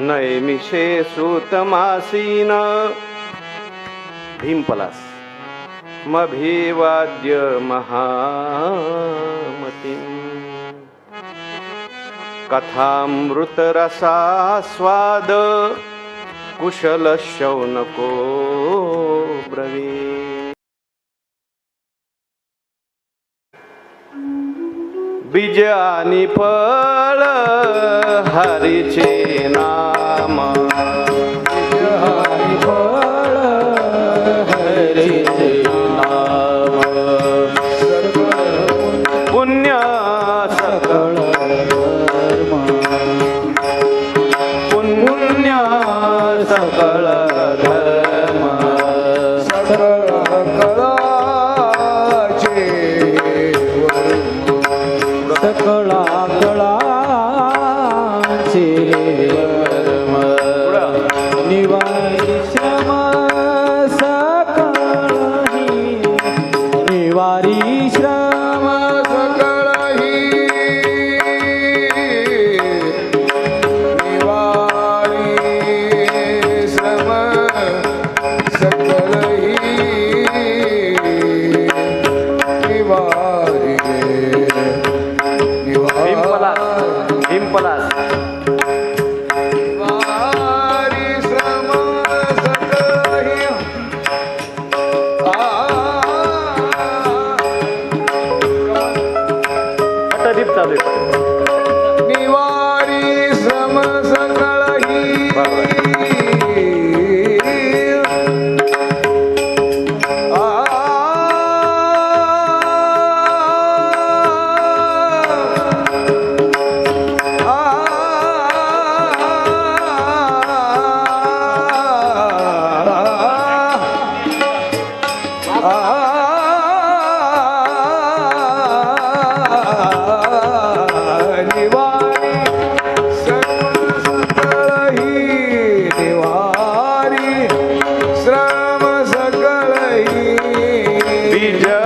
नैमिषे सुतमासीन। भीमपलास। मभिवाद्य महामतीम्। कथामृतरसास्वाद। कुशलशौनको ब्रवी बीज आणि फळ हरीचे नाम. हरी फळ हरीचे नाम. पुण्य सकळ. पुण्य सकळ. धर्म अटदीप चालू आहे. निवारी श्रम Jai